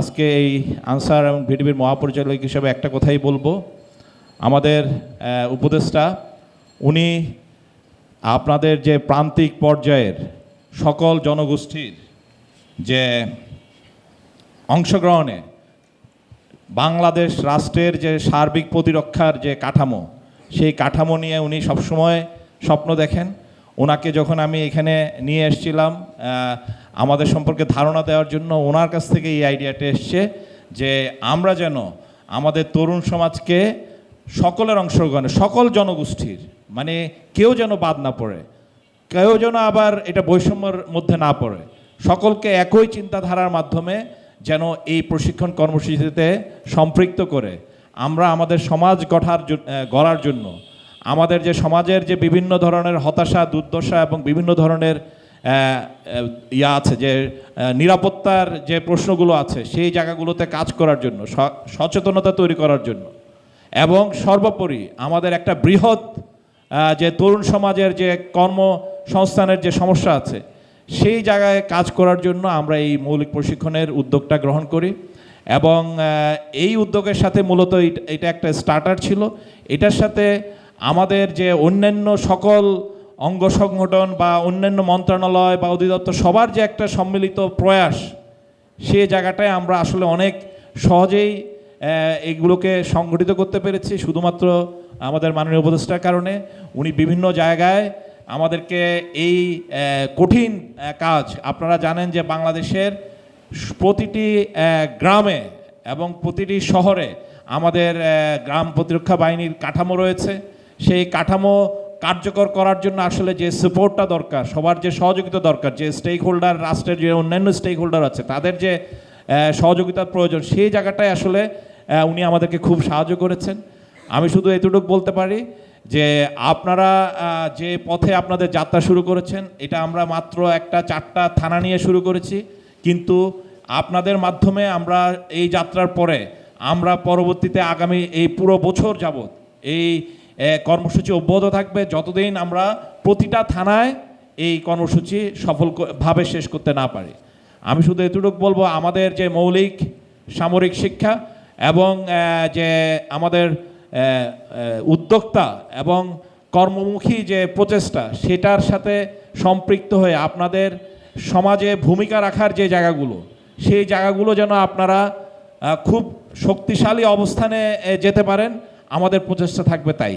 আজকে এই আনসার এবং ভিডিবির মহাপরিচালক হিসেবে একটা কথাই বলব। আমাদের উপদেষ্টা, উনি আপনাদের যে প্রান্তিক পর্যায়ের সকল জনগোষ্ঠীর যে অংশগ্রহণে বাংলাদেশ রাষ্ট্রের যে সার্বিক প্রতিরক্ষার যে কাঠামো, সেই কাঠামো নিয়ে উনি সবসময় স্বপ্ন দেখেন। ওনাকে যখন আমি এখানে নিয়ে এসেছিলাম আমাদের সম্পর্কে ধারণা দেওয়ার জন্য ওনার কাছ থেকে এই আইডিয়াটা এসছে যে আমরা যেন আমাদের তরুণ সমাজকে সকলের অংশগ্রহণে, সকল জনগোষ্ঠীর মানে কেউ যেন বাদ না পড়ে, কেউ যেন আবার এটা বৈষম্যের মধ্যে না পড়ে, সকলকে একই চিন্তাধারার মাধ্যমে যেন এই প্রশিক্ষণ কর্মসূচিতে সম্পৃক্ত করে, আমরা আমাদের সমাজ গঠার গড়ার জন্য, আমাদের যে সমাজের যে বিভিন্ন ধরনের হতাশা, দুর্দশা এবং বিভিন্ন ধরনের ইয়া আছে যে নিরাপত্তার যে প্রশ্নগুলো আছে, সেই জায়গাগুলোতে কাজ করার জন্য সচেতনতা তৈরি করার জন্য। এবং সর্বোপরি আমাদের একটা বৃহৎ যে তরুণ সমাজের যে কর্মসংস্থানের যে সমস্যা আছে, সেই জায়গায় কাজ করার জন্য আমরা এই মৌলিক প্রশিক্ষণের উদ্যোগটা গ্রহণ করি। এবং এই উদ্যোগের সাথে মূলত এটা একটা স্টার্টার ছিল। এটার সাথে আমাদের যে অন্যান্য সকল অঙ্গ সংগঠন বা অন্যান্য মন্ত্রণালয় বা অধিদপ্তর সবার যে একটা সম্মিলিত প্রয়াস, সে জায়গাটায় আমরা আসলে অনেক সহজেই এগুলোকে সংগঠিত করতে পেরেছি। শুধুমাত্র আমাদের মাননীয় উপদেষ্টার কারণে উনি বিভিন্ন জায়গায় আমাদেরকে এই কঠিন কাজ, আপনারা জানেন যে বাংলাদেশের প্রতিটি গ্রামে এবং প্রতিটি শহরে আমাদের গ্রাম প্রতিরক্ষা বাহিনীর কাঠামো রয়েছে। সেই কাঠামো কার্যকর করার জন্য আসলে যে সাপোর্টটা দরকার, সবার যে সহযোগিতা দরকার, যে স্টেক হোল্ডার রাষ্ট্রের যে অন্যান্য স্টেক হোল্ডার আছে, তাদের যে সহযোগিতার প্রয়োজন, সেই জায়গাটায় আসলে উনি আমাদেরকে খুব সাহায্য করেছেন। আমি শুধু এতটুকু বলতে পারি যে, আপনারা যে পথে আপনাদের যাত্রা শুরু করেছেন, এটা আমরা মাত্র একটা চারটা থানা নিয়ে শুরু করেছি। কিন্তু আপনাদের মাধ্যমে আমরা এই যাত্রার পরে, আমরা পরবর্তীতে আগামী এই পুরো বছর যাবৎ, এই কর্মসূচি অব্যাহত থাকবে। যতদিন আমরা প্রতিটা থানায় এই কর্মসূচি সফল ক- ভাবে শেষ করতে না পারি। আমি শুধু এতটুকু বলব, আমাদের যে মৌলিক সামরিক শিক্ষা এবং যে আমাদের উদ্যোক্তা এবং কর্মমুখী যে প্রচেষ্টা, সেটার সাথে সম্পৃক্ত হয়ে আপনাদের সমাজে ভূমিকা রাখার যে জায়গাগুলো, সেই জায়গাগুলো যেন আপনারা খুব শক্তিশালী অবস্থানে যেতে পারেন। আমাদের প্রচেষ্টা থাকবে তাই।